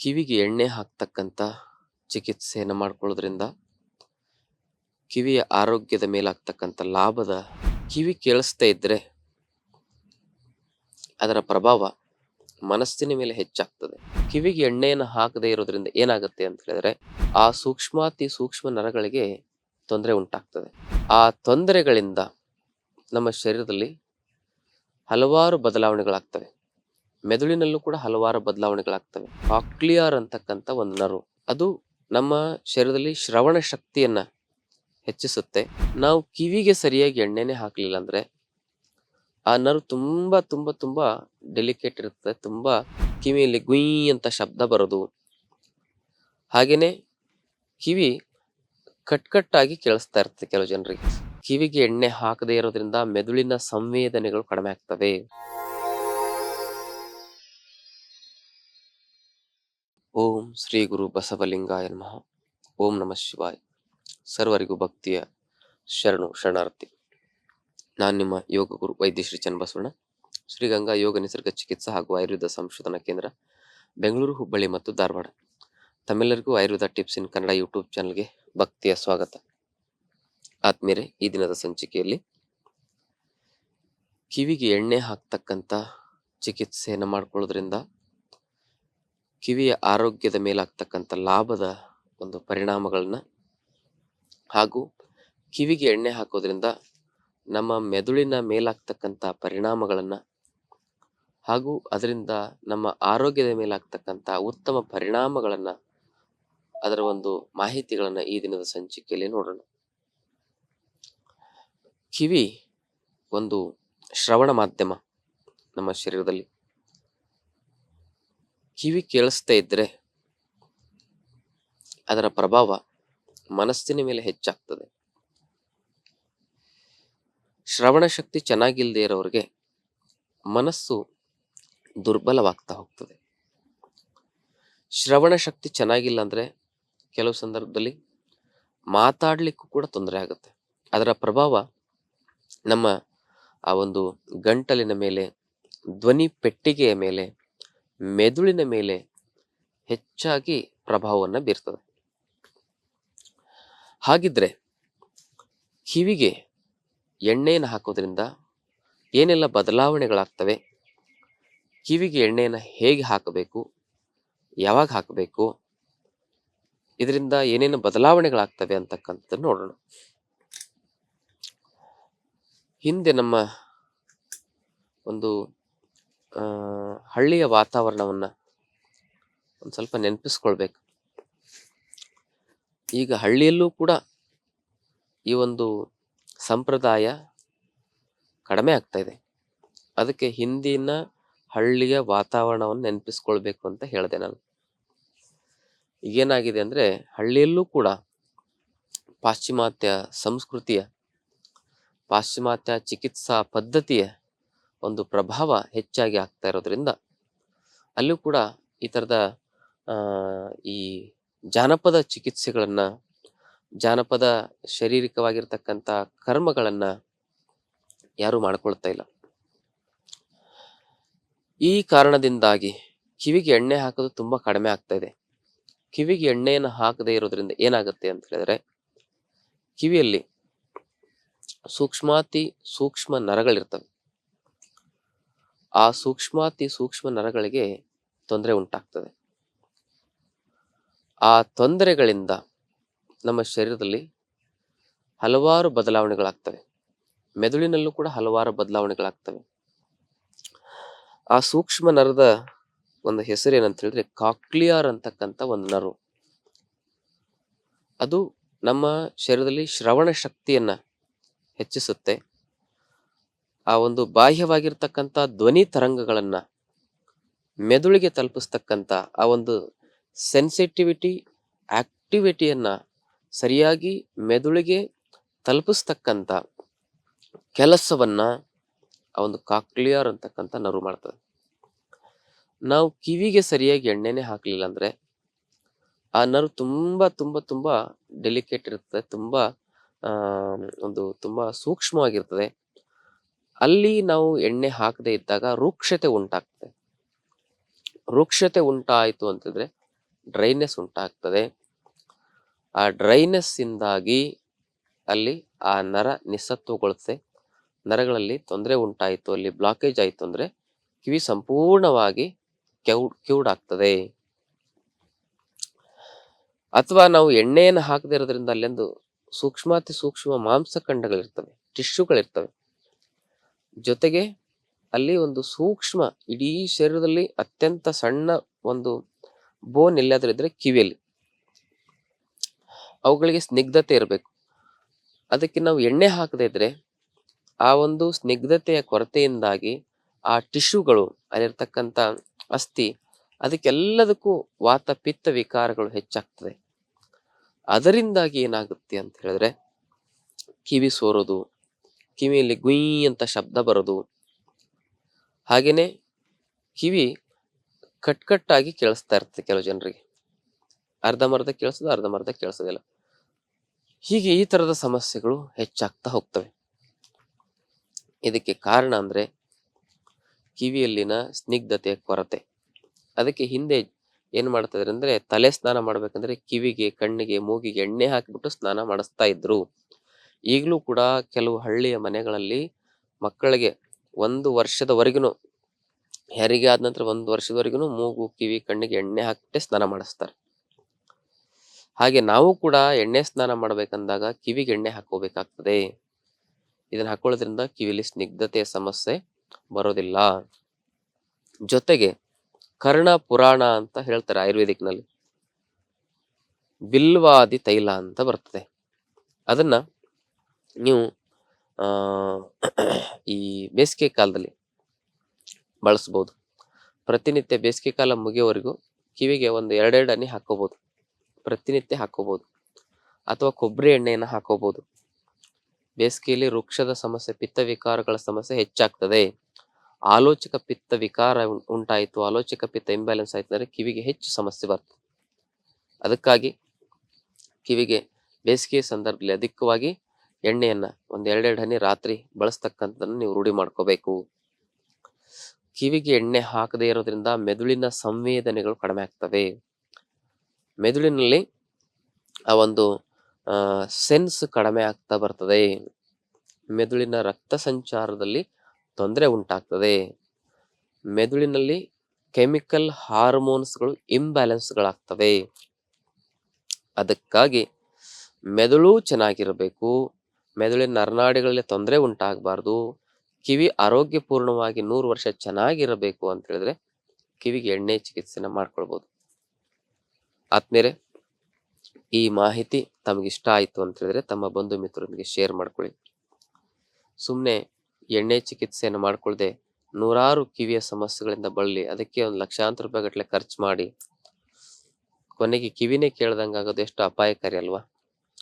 ಕಿವಿಗೆ ಎಣ್ಣೆ ಹಾಕ್ತಕ್ಕಂಥ ಚಿಕಿತ್ಸೆಯನ್ನು ಮಾಡ್ಕೊಳ್ಳೋದ್ರಿಂದ ಕಿವಿಯ ಆರೋಗ್ಯದ ಮೇಲಾಗ್ತಕ್ಕಂಥ ಲಾಭದ ಕಿವಿ ಕೇಳಿಸ್ತಾ ಇದ್ದರೆ ಅದರ ಪ್ರಭಾವ ಮನಸ್ಸಿನ ಮೇಲೆ ಹೆಚ್ಚಾಗ್ತದೆ. ಕಿವಿಗೆ ಎಣ್ಣೆಯನ್ನು ಹಾಕದೇ ಇರೋದ್ರಿಂದ ಏನಾಗುತ್ತೆ ಅಂತ ಹೇಳಿದ್ರೆ ಆ ಸೂಕ್ಷ್ಮಾತಿ ಸೂಕ್ಷ್ಮ ನರಗಳಿಗೆ ತೊಂದರೆ ಉಂಟಾಗ್ತದೆ. ಆ ತೊಂದರೆಗಳಿಂದ ನಮ್ಮ ಶರೀರದಲ್ಲಿ ಹಲವಾರು ಬದಲಾವಣೆಗಳಾಗ್ತವೆ. ಮೆದುಳಿನಲ್ಲೂ ಕೂಡ ಹಲವಾರು ಬದಲಾವಣೆಗಳಾಗ್ತವೆ. ಕಾಕ್ಲಿಯರ್ ಅಂತಕ್ಕಂಥ ಒಂದು ನರು. ಅದು ನಮ್ಮ ಶರೀರದಲ್ಲಿ ಶ್ರವಣ ಶಕ್ತಿಯನ್ನ ಹೆಚ್ಚಿಸುತ್ತೆ. ನಾವು ಕಿವಿಗೆ ಸರಿಯಾಗಿ ಎಣ್ಣೆನೆ ಹಾಕಲಿಲ್ಲ ಅಂದ್ರೆ ಆ ನರು ತುಂಬಾ ತುಂಬಾ ತುಂಬಾ ಡೆಲಿಕೇಟ್ ಇರುತ್ತೆ. ತುಂಬಾ ಕಿವಿಯಲ್ಲಿ ಗುಯ್ ಅಂತ ಶಬ್ದ ಬರೋದು. ಹಾಗೆಯೇ ಕಿವಿ ಕಟ್ಕಟ್ಟಾಗಿ ಕೇಳಿಸ್ತಾ ಇರುತ್ತೆ ಕೆಲವು ಜನರಿಗೆ. ಕಿವಿಗೆ ಎಣ್ಣೆ ಹಾಕದೇ ಇರೋದ್ರಿಂದ ಮೆದುಳಿನ ಸಂವೇದನೆಗಳು ಕಡಿಮೆ ಆಗ್ತವೆ. ಶ್ರೀ ಗುರು ಬಸವಲಿಂಗಾಯ ನಮಃ. ಓಂ ನಮಃ ಶಿವಾಯ. ಸರ್ವರಿಗೂ ಭಕ್ತಿಯ ಶರಣು ಶರಣಾರ್ಥಿ. ನಾನು ನಿಮ್ಮ ಯೋಗ ಗುರು ವೈದ್ಯ ಶ್ರೀ ಚನ್ನಬಸವಣ್ಣ ಶ್ರೀಗಂಗಾ ಯೋಗ ನಿಸರ್ಗ ಚಿಕಿತ್ಸಾ ಹಾಗೂ ಆಯುರ್ವೇದ ಸಂಶೋಧನಾ ಕೇಂದ್ರ, ಬೆಂಗಳೂರು, ಹುಬ್ಬಳ್ಳಿ ಮತ್ತು ಧಾರವಾಡ. ತಮ್ಮೆಲ್ಲರಿಗೂ Ayurveda tips in Kannada YouTube ಚಾನಲ್ಗೆ ಭಕ್ತಿಯ ಸ್ವಾಗತ. ಆತ್ಮೀಯರೇ, ಈ ದಿನದ ಸಂಚಿಕೆಯಲ್ಲಿ ಕಿವಿಗೆ ಎಣ್ಣೆ ಹಾಕ್ತಕ್ಕಂಥ ಚಿಕಿತ್ಸೆಯನ್ನು ಮಾಡ್ಕೊಳ್ಳೋದ್ರಿಂದ ಕಿವಿಯ ಆರೋಗ್ಯದ ಮೇಲಾಗ್ತಕ್ಕಂಥ ಲಾಭದ ಒಂದು ಪರಿಣಾಮಗಳನ್ನ ಹಾಗೂ ಕಿವಿಗೆ ಎಣ್ಣೆ ಹಾಕೋದ್ರಿಂದ ನಮ್ಮ ಮೆದುಳಿನ ಮೇಲಾಗ್ತಕ್ಕಂಥ ಪರಿಣಾಮಗಳನ್ನು ಹಾಗೂ ಅದರಿಂದ ನಮ್ಮ ಆರೋಗ್ಯದ ಮೇಲಾಗ್ತಕ್ಕಂಥ ಉತ್ತಮ ಪರಿಣಾಮಗಳನ್ನು ಅದರ ಒಂದು ಮಾಹಿತಿಗಳನ್ನು ಈ ದಿನದ ಸಂಚಿಕೆಯಲ್ಲಿ ನೋಡೋಣ. ಕಿವಿ ಒಂದು ಶ್ರವಣ ಮಾಧ್ಯಮ ನಮ್ಮ ಶರೀರದಲ್ಲಿ. ಕಿವಿ ಕೇಳಿಸ್ತಾ ಇದ್ರೆ ಅದರ ಪ್ರಭಾವ ಮನಸ್ಸಿನ ಮೇಲೆ ಹೆಚ್ಚಾಗ್ತದೆ. ಶ್ರವಣ ಶಕ್ತಿ ಚೆನ್ನಾಗಿಲ್ಲದೆ ಇರೋರಿಗೆ ಮನಸ್ಸು ದುರ್ಬಲವಾಗ್ತಾ ಹೋಗ್ತದೆ. ಶ್ರವಣ ಶಕ್ತಿ ಚೆನ್ನಾಗಿಲ್ಲ ಅಂದ್ರೆ ಕೆಲವು ಸಂದರ್ಭದಲ್ಲಿ ಮಾತಾಡಲಿಕ್ಕೂ ಕೂಡ ತೊಂದರೆ ಆಗುತ್ತೆ. ಅದರ ಪ್ರಭಾವ ನಮ್ಮ ಆ ಒಂದು ಗಂಟಲಿನ ಮೇಲೆ, ಧ್ವನಿ ಪೆಟ್ಟಿಗೆಯ ಮೇಲೆ ಮೆದುಳಿನ ಮೇಲೆ ಹೆಚ್ಚಾಗಿ ಪ್ರಭಾವವನ್ನು ಬೀರ್ತದೆ. ಹಾಗಿದ್ರೆ ಕಿವಿಗೆ ಎಣ್ಣೆಯನ್ನು ಹಾಕೋದ್ರಿಂದ ಏನೆಲ್ಲ ಬದಲಾವಣೆಗಳಾಗ್ತವೆ? ಕಿವಿಗೆ ಎಣ್ಣೆಯನ್ನು ಹೇಗೆ ಹಾಕಬೇಕು? ಯಾವಾಗ ಹಾಕಬೇಕು? ಇದರಿಂದ ಏನೇನು ಬದಲಾವಣೆಗಳಾಗ್ತವೆ ಅಂತಕ್ಕಂಥದ್ದು ನೋಡೋಣ. ಹಿಂದೆ ನಮ್ಮ ಒಂದು ಹಳ್ಳಿಯ ವಾತಾವರಣವನ್ನ ಒಂದು ಸ್ವಲ್ಪ ನೆನಪಿಸ್ಕೊಳ್ಬೇಕು. ಈಗ ಹಳ್ಳಿಯಲ್ಲೂ ಕೂಡ ಈ ಒಂದು ಸಂಪ್ರದಾಯ ಕಡಿಮೆ ಆಗ್ತಾ ಇದೆ. ಅದಕ್ಕೆ ಹಿಂದಿನ ಹಳ್ಳಿಯ ವಾತಾವರಣವನ್ನು ನೆನಪಿಸ್ಕೊಳ್ಬೇಕು ಅಂತ ಹೇಳಿದೆ ನಾನು. ಈಗೇನಾಗಿದೆ ಅಂದರೆ ಹಳ್ಳಿಯಲ್ಲೂ ಕೂಡ ಪಾಶ್ಚಿಮಾತ್ಯ ಸಂಸ್ಕೃತಿಯ, ಪಾಶ್ಚಿಮಾತ್ಯ ಚಿಕಿತ್ಸಾ ಪದ್ಧತಿಯ ಒಂದು ಪ್ರಭಾವ ಹೆಚ್ಚಾಗಿ ಆಗ್ತಾ ಇರೋದ್ರಿಂದ ಅಲ್ಲೂ ಕೂಡ ಈ ಥರದ ಈ ಜಾನಪದ ಚಿಕಿತ್ಸೆಗಳನ್ನ, ಜಾನಪದ ಶಾರೀರಿಕವಾಗಿರ್ತಕ್ಕಂಥ ಕರ್ಮಗಳನ್ನ ಯಾರು ಮಾಡ್ಕೊಳ್ತಾ ಇಲ್ಲ. ಈ ಕಾರಣದಿಂದಾಗಿ ಕಿವಿಗೆ ಎಣ್ಣೆ ಹಾಕೋದು ತುಂಬಾ ಕಡಿಮೆ ಆಗ್ತಾ ಇದೆ. ಕಿವಿಗೆ ಎಣ್ಣೆಯನ್ನು ಹಾಕದೇ ಇರೋದ್ರಿಂದ ಏನಾಗುತ್ತೆ ಅಂತ ಹೇಳಿದ್ರೆ, ಕಿವಿಯಲ್ಲಿ ಸೂಕ್ಷ್ಮಾತಿ ಸೂಕ್ಷ್ಮ ನರಗಳಿರ್ತವೆ. ಆ ಸೂಕ್ಷ್ಮಾತಿ ಸೂಕ್ಷ್ಮ ನರಗಳಿಗೆ ತೊಂದರೆ ಉಂಟಾಗ್ತದೆ. ಆ ತೊಂದರೆಗಳಿಂದ ನಮ್ಮ ಶರೀರದಲ್ಲಿ ಹಲವಾರು ಬದಲಾವಣೆಗಳಾಗ್ತವೆ. ಮೆದುಳಿನಲ್ಲೂ ಕೂಡ ಹಲವಾರು ಬದಲಾವಣೆಗಳಾಗ್ತವೆ. ಆ ಸೂಕ್ಷ್ಮ ನರದ ಒಂದು ಹೆಸರು ಏನಂತ ಹೇಳಿದ್ರೆ ಕಾಕ್ಲಿಯರ್ ಅಂತಕ್ಕಂಥ ಒಂದು ನರು. ಅದು ನಮ್ಮ ಶರೀರದಲ್ಲಿ ಶ್ರವಣ ಶಕ್ತಿಯನ್ನ ಹೆಚ್ಚಿಸುತ್ತೆ. ಆ ಒಂದು ಬಾಹ್ಯವಾಗಿರ್ತಕ್ಕಂಥ ಧ್ವನಿ ತರಂಗಗಳನ್ನು ಮೆದುಳಿಗೆ ತಲುಪಿಸ್ತಕ್ಕಂಥ ಆ ಒಂದು ಸೆನ್ಸಿಟಿವಿಟಿ ಆಕ್ಟಿವಿಟಿಯನ್ನ ಸರಿಯಾಗಿ ಮೆದುಳಿಗೆ ತಲುಪಿಸ್ತಕ್ಕಂಥ ಕೆಲಸವನ್ನ ಆ ಒಂದು ಕಾಕ್ಲಿಯರ್ ಅಂತಕ್ಕಂಥ ನರು ಮಾಡ್ತದೆ. ನಾವು ಕಿವಿಗೆ ಸರಿಯಾಗಿ ಎಣ್ಣೆನೆ ಹಾಕಲಿಲ್ಲ ಅಂದ್ರೆ ಆ ನರು ತುಂಬಾ ತುಂಬಾ ತುಂಬಾ ಡೆಲಿಕೇಟ್ ಇರ್ತದೆ, ತುಂಬಾ ಒಂದು ತುಂಬಾ ಸೂಕ್ಷ್ಮವಾಗಿರ್ತದೆ. ಅಲ್ಲಿ ನಾವು ಎಣ್ಣೆ ಹಾಕದೇ ಇದ್ದಾಗ ರೂಕ್ಷತೆ ಉಂಟಾಗ್ತದೆ. ರೂಕ್ಷತೆ ಉಂಟಾಯಿತು ಅಂತಂದ್ರೆ ಡ್ರೈನೆಸ್ ಉಂಟಾಗ್ತದೆ. ಆ ಡ್ರೈನೆಸ್ ಇಂದಾಗಿ ಅಲ್ಲಿ ಆ ನರ ನಿಸ್ಸತ್ವಗೊಳ್ಳುತ್ತೆ ನರಗಳಲ್ಲಿ ತೊಂದರೆ ಉಂಟಾಯಿತು, ಅಲ್ಲಿ ಬ್ಲಾಕೇಜ್ ಆಯಿತು ಅಂದ್ರೆ ಕಿವಿ ಸಂಪೂರ್ಣವಾಗಿ ಕ್ಯೂಡ್ ಆಗ್ತದೆ ಅಥವಾ ನಾವು ಎಣ್ಣೆಯನ್ನು ಹಾಕದೇ ಇರೋದ್ರಿಂದ ಅಲ್ಲೊಂದು ಸೂಕ್ಷ್ಮಾತಿ ಸೂಕ್ಷ್ಮ ಮಾಂಸಖಂಡಗಳಿರ್ತವೆ, ಟಿಶ್ಯೂಗಳಿರ್ತವೆ. ಜೊತೆಗೆ ಅಲ್ಲಿ ಒಂದು ಸೂಕ್ಷ್ಮ ಇಡೀ ಶರೀರದಲ್ಲಿ ಅತ್ಯಂತ ಸಣ್ಣ ಒಂದು ಬೋನ್ ಎಲ್ಲಾದ್ರೂ ಇದ್ರೆ ಕಿವಿಯಲ್ಲಿ. ಅವುಗಳಿಗೆ ಸ್ನಿಗ್ಧತೆ ಇರಬೇಕು. ಅದಕ್ಕೆ ನಾವು ಎಣ್ಣೆ ಹಾಕದೇ ಇದ್ರೆ ಆ ಒಂದು ಸ್ನಿಗ್ಧತೆಯ ಕೊರತೆಯಿಂದಾಗಿ ಆ ಟಿಶ್ಯೂಗಳು ಅಲ್ಲಿರ್ತಕ್ಕಂಥ ಅಸ್ಥಿ ಅದಕ್ಕೆಲ್ಲದಕ್ಕೂ ವಾತ ಪಿತ್ತ ವಿಕಾರಗಳು ಹೆಚ್ಚಾಗ್ತದೆ. ಅದರಿಂದಾಗಿ ಏನಾಗುತ್ತೆ ಅಂತ ಹೇಳಿದ್ರೆ ಕಿವಿ ಸೋರೋದು ಕಿವಿಯಲ್ಲಿ ಗುಯ್ ಅಂತ ಶಬ್ದ ಬರೋದು. ಹಾಗೇನೆ ಕಿವಿ ಕಟ್ಕಟ್ಟಾಗಿ ಕೇಳಿಸ್ತಾ ಇರ್ತದೆ ಕೆಲವು ಜನರಿಗೆ. ಅರ್ಧಂಬರ್ಧ ಕೇಳಿಸೋದು ಅರ್ಧಂಬರ್ಧ ಕೇಳಿಸೋದಿಲ್ಲ ಹೀಗೆ ಈ ತರದ ಸಮಸ್ಯೆಗಳು ಹೆಚ್ಚಾಗ್ತಾ ಹೋಗ್ತವೆ. ಇದಕ್ಕೆ ಕಾರಣ ಅಂದ್ರೆ ಕಿವಿಯಲ್ಲಿನ ಸ್ನಿಗ್ಧತೆಯ ಕೊರತೆ. ಅದಕ್ಕೆ ಹಿಂದೆ ಏನ್ ಮಾಡ್ತಾ ಇದ್ರೆ ಅಂದ್ರೆ ತಲೆ ಸ್ನಾನ ಮಾಡ್ಬೇಕಂದ್ರೆ ಕಿವಿಗೆ, ಕಣ್ಣಿಗೆ, ಮೂಗಿಗೆ ಎಣ್ಣೆ ಹಾಕಿಬಿಟ್ಟು ಸ್ನಾನ ಮಾಡಿಸ್ತಾ ಇದ್ರು. ಈಗಲೂ ಕೂಡ ಕೆಲವು ಹಳ್ಳಿಯ ಮನೆಗಳಲ್ಲಿ ಮಕ್ಕಳಿಗೆ ಒಂದು ವರ್ಷದವರೆಗೂ ಹೆರಿಗೆ ಆದ ನಂತರ ಒಂದು ವರ್ಷದವರೆಗೂ ಮೂಗು, ಕಿವಿ, ಕಣ್ಣಿಗೆ ಎಣ್ಣೆ ಹಾಕಿಟ್ಟೆ ಸ್ನಾನ ಮಾಡಿಸ್ತಾರೆ. ಹಾಗೆ ನಾವು ಕೂಡ ಎಣ್ಣೆ ಸ್ನಾನ ಮಾಡಬೇಕಂದಾಗ ಕಿವಿಗೆ ಎಣ್ಣೆ ಹಾಕೋಬೇಕಾಗ್ತದೆ ಇದನ್ನ ಹಾಕೊಳ್ಳೋದ್ರಿಂದ ಕಿವಿಲಿ ಸ್ನಿಗ್ಧತೆಯ ಸಮಸ್ಯೆ ಬರೋದಿಲ್ಲ. ಜೊತೆಗೆ ಕರ್ಣ ಪುರಾಣ ಅಂತ ಹೇಳ್ತಾರೆ ಆಯುರ್ವೇದಿಕ್ನಲ್ಲಿ. ಬಿಲ್ವಾದಿ ತೈಲ ಅಂತ ಬರ್ತದೆ. ಅದನ್ನ ನೀವು ಈ ಬೇಸಿಗೆ ಕಾಲದಲ್ಲಿ ಬಳಸ್ಬೋದು. ಪ್ರತಿನಿತ್ಯ ಬೇಸಿಗೆ ಕಾಲ ಮುಗಿಯೋವರೆಗೂ ಕಿವಿಗೆ ಒಂದು ಎರಡೆರಡು ಹನಿ ಹಾಕೋಬಹುದು ಪ್ರತಿನಿತ್ಯ ಹಾಕೋಬಹುದು ಅಥವಾ ಕೊಬ್ಬರಿ ಎಣ್ಣೆಯನ್ನು ಹಾಕೋಬಹುದು ಬೇಸಿಗೆಯಲ್ಲಿ ವೃಕ್ಷದ ಸಮಸ್ಯೆ, ಪಿತ್ತ ವಿಕಾರಗಳ ಸಮಸ್ಯೆ ಹೆಚ್ಚಾಗ್ತದೆ. ಆಲೋಚಕ ಪಿತ್ತ ವಿಕಾರ ಉಂಟಾಯಿತು. ಆಲೋಚಕ ಪಿತ್ತ ಇಂಬ್ಯಾಲೆನ್ಸ್ ಆಯ್ತು ಅಂದರೆ ಕಿವಿಗೆ ಹೆಚ್ಚು ಸಮಸ್ಯೆ ಬರ್ತದೆ. ಅದಕ್ಕಾಗಿ ಕಿವಿಗೆ ಬೇಸಿಗೆಯ ಸಂದರ್ಭದಲ್ಲಿ ಅಧಿಕವಾಗಿ ಎಣ್ಣೆಯನ್ನ ಒಂದ್ ಎರಡೆರಡು ಹನಿ ರಾತ್ರಿ ಬಳಸ್ತಕ್ಕಂಥದ್ದನ್ನು ನೀವು ರೂಢಿ ಮಾಡ್ಕೋಬೇಕು. ಕಿವಿಗೆ ಎಣ್ಣೆ ಹಾಕದೇ ಇರೋದ್ರಿಂದ ಮೆದುಳಿನ ಸಂವೇದನೆಗಳು ಕಡಿಮೆ ಆಗ್ತವೆ. ಮೆದುಳಿನಲ್ಲಿ ಆ ಒಂದು ಸೆನ್ಸ್ ಕಡಿಮೆ ಆಗ್ತಾ ಬರ್ತದೆ. ಮೆದುಳಿನ ರಕ್ತ ಸಂಚಾರದಲ್ಲಿ ತೊಂದರೆ ಉಂಟಾಗ್ತದೆ. ಮೆದುಳಿನಲ್ಲಿ ಕೆಮಿಕಲ್ ಹಾರ್ಮೋನ್ಸ್ಗಳು ಇಂಬ್ಯಾಲೆನ್ಸ್ಗಳಾಗ್ತವೆ. ಅದಕ್ಕಾಗಿ ಮೆದುಳು ಚೆನ್ನಾಗಿರಬೇಕು. ಮೆದುಳಿನ ನರನಾಡಿಗಳಲ್ಲಿ ತೊಂದರೆ ಉಂಟಾಗಬಾರ್ದು. ಕಿವಿ ಆರೋಗ್ಯಪೂರ್ಣವಾಗಿ ನೂರು ವರ್ಷ ಚೆನ್ನಾಗಿರಬೇಕು ಅಂತ ಹೇಳಿದ್ರೆ ಕಿವಿಗೆ ಎಣ್ಣೆ ಚಿಕಿತ್ಸೆನ ಮಾಡ್ಕೊಳ್ಬೋದು. ಆತ್ಮೇಲೆ ಈ ಮಾಹಿತಿ ತಮಗೆ ಇಷ್ಟ ಆಯ್ತು ಅಂತ ಹೇಳಿದ್ರೆ ತಮ್ಮ ಬಂಧು ಮಿತ್ರರೊಂದಿಗೆ ಶೇರ್ ಮಾಡ್ಕೊಳ್ಳಿ. ಸುಮ್ಮನೆ ಎಣ್ಣೆ ಚಿಕಿತ್ಸೆಯನ್ನು ಮಾಡ್ಕೊಳ್ಳದೆ ನೂರಾರು ಕಿವಿಯ ಸಮಸ್ಯೆಗಳಿಂದ ಬಳಲಿ, ಅದಕ್ಕೆ ಒಂದು ಲಕ್ಷಾಂತರ ರೂಪಾಯಿ ಗಟ್ಟಲೆ ಖರ್ಚು ಮಾಡಿ. ಕೊನೆಗೆ ಕಿವಿನೇ ಕೇಳ್ದಂಗೆ ಆಗೋದು ಎಷ್ಟು ಅಪಾಯಕಾರಿ ಅಲ್ವಾ?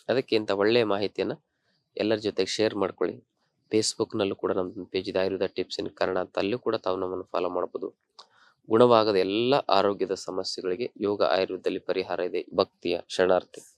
ಅದಕ್ಕೆ ಇಂಥ ಒಳ್ಳೆಯ ಮಾಹಿತಿಯನ್ನ ಎಲ್ಲರ ಜೊತೆಗೆ ಶೇರ್ ಮಾಡ್ಕೊಳ್ಳಿ. ಫೇಸ್ಬುಕ್ನಲ್ಲೂ ಕೂಡ ನಮ್ಮ ಪೇಜ್ ಇದೆ. ಆಯುರ್ವೇದ ಟಿಪ್ಸ್ ಇನ್ ಕನ್ನಡ ಅಂತ ಅಲ್ಲೂ ಕೂಡ ತಾವು ನಮ್ಮನ್ನು ಫಾಲೋ ಮಾಡ್ಬೋದು. ಗುಣವಾಗದ ಎಲ್ಲ ಆರೋಗ್ಯದ ಸಮಸ್ಯೆಗಳಿಗೆ ಯೋಗ ಆಯುರ್ವೇದದಲ್ಲಿ ಪರಿಹಾರ ಇದೆ. ಭಕ್ತಿಯ ಶರಣಾರ್ಥಿ.